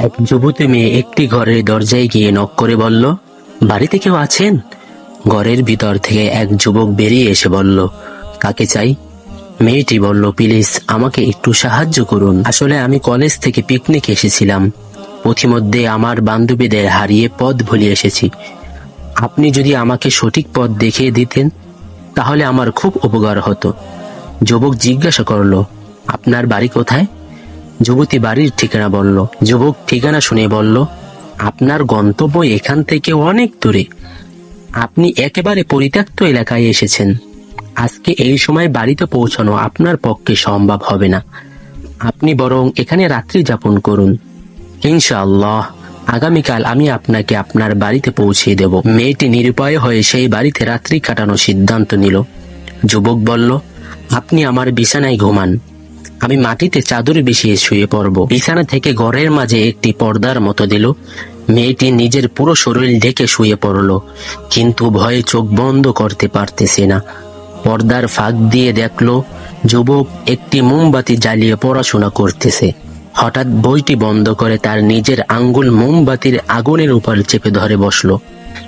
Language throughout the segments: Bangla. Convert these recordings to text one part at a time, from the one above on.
এক যুবতী মেয়ে একটি ঘরের দরজায় গিয়ে নক করে বলল, বাড়িতে কেউ আছেন? ঘরের ভিতর থেকে এক যুবক বেরিয়ে এসে বলল, কাকে চাই? মেয়েটি বলল, প্লিজ আমাকে একটু সাহায্য করুন। আসলে আমি কলেজ থেকে পিকনিক এসেছিলাম। পথিমধ্যে আমার বান্ধবীদের হারিয়ে পথ ভুলে এসেছি। আপনি যদি আমাকে সঠিক পথ দেখিয়ে দিতেন, তাহলে আমার খুব উপকার হতো। যুবক জিজ্ঞাসা করল, আপনার বাড়ি কোথায়? যুবতী বাড়ির ঠিকানা বলল। যুবক ঠিকানা শুনে বলল, আপনার গন্তব্য এখান থেকে অনেক দূরে। আপনি একেবারে পরিত্যক্ত এলাকায় এসেছেন। আজকে এই সময় বাড়িতে পৌঁছানো আপনার পক্ষে সম্ভব হবে না। আপনি বরং এখানে রাত্রি যাপন করুন। ইনশাআল্লাহ, আগামীকাল আমি আপনাকে আপনার বাড়িতে পৌঁছে দেব। মেয়েটি নিরুপায় হয়ে সেই বাড়িতে রাত্রি কাটানোর সিদ্ধান্ত নিল। যুবক বলল, আপনি আমার বিছানায় ঘুমান। আমি মাটিতে চাদর বিছিয়ে শুয়ে পড়ব। বিছানা থেকে ঘরের মাঝে একটি পর্দার মতো দিল। মেয়েটি নিজের পুরো শরীর ঢেকে শুয়ে পড়ল, কিন্তু ভয়ে চোখ বন্ধ করতে পারতেছে না। পর্দার ফাঁক দিয়ে দেখল, যুবক একটি মোমবাতি জ্বালিয়ে পড়াশোনা করতেছে। হঠাৎ বইটি বন্ধ করে তার নিজের আঙ্গুল মোমবাতির আগুনের উপর চেপে ধরে বসল।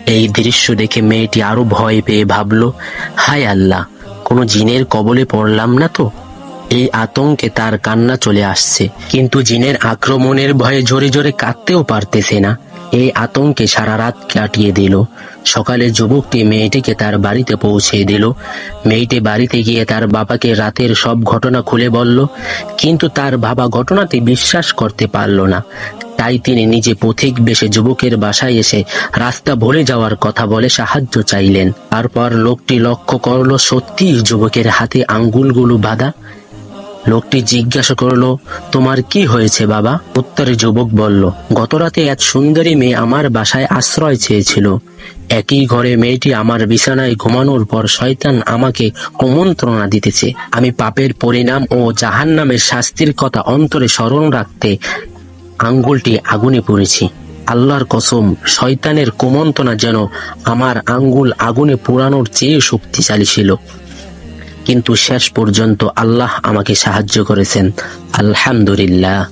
এই দৃশ্য দেখে মেয়েটি আরও ভয় পেয়ে ভাবল, হায় আল্লাহ, কোনো জিনের কবলে পড়লাম না তো? এই আতঙ্কে তার কান্না চলে আসছে। কিন্তু জিনের আক্রমণের ভয়ে জোরে জোরে কাঁদতেও পারতেছে না। এই আতঙ্কে সারা রাত কাটিয়ে দিল। সকালে যুবকটি মেয়েটিকে তার বাড়িতে পৌঁছে দিল। মেয়েটি বাড়িতে গিয়ে তার বাবাকে রাতের সব ঘটনা খুলে বলল, কিন্তু তার বাবা ঘটনাতে বিশ্বাস করতে পারল না। তাই তিনি নিজে পথিক বেশে যুবকের বাসায় এসে রাস্তা ভুলে যাওয়ার কথা বলে সাহায্য চাইলেন। তারপর লোকটি লক্ষ্য করল সত্যি যুবকের হাতে আঙ্গুলগুলো বাঁধা। লোকটি জিজ্ঞাসা করল, তোমার কি হয়েছে বাবা? উত্তরে যুবক বলল, গতরাতে এক সুন্দরী মেয়ে আমার বাসায় আশ্রয় চেয়েছিল। একই ঘরে মেয়েটি আমার বিছানায় ঘুমানোর পর শয়তান আমাকে কুমন্ত্রণা দিতেছে। আমি পাপের পরিণাম ও জাহান নামের শাস্তির কথা অন্তরে স্মরণ রাখতে আঙ্গুলটি আগুনে পড়েছি। আল্লাহর কসম, শয়তানের কুমন্ত্রণা যেন আমার আঙ্গুল আগুনে পোড়ানোর চেয়ে শক্তিশালী ছিল। কিন্তু শেষ পর্যন্ত আল্লাহ আমাকে সাহায্য করেছেন। আলহামদুলিল্লাহ।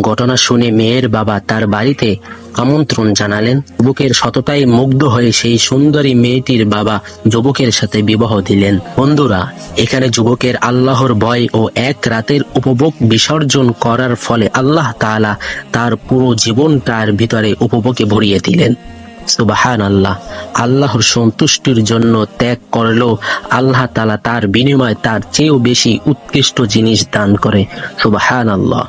ঘটনা শুনে মেয়ের বাবা তার বাড়িতে আমন্ত্রণ জানালেন। যুবকের সততায় মুগ্ধ হয়ে সেই সুন্দরী মেয়েটির বাবা যুবকের সাথে বিবাহ দিলেন। বন্ধুরা, এখানে যুবকের আল্লাহর ভয় ও এক রাতের উপভোগ বিসর্জন করার ফলে আল্লাহ তাআলা তার পুরো জীবনটার ভিতরে উপভোগে ভরিয়ে দিলেন। সুবাহান আল্লাহ আল্লাহর সন্তুষ্টির জন্য ত্যাগ করলেও আল্লাহ তালা তার বিনিময়ে তার চেয়েও বেশি উৎকৃষ্ট জিনিস দান করে। সুবাহান আল্লাহ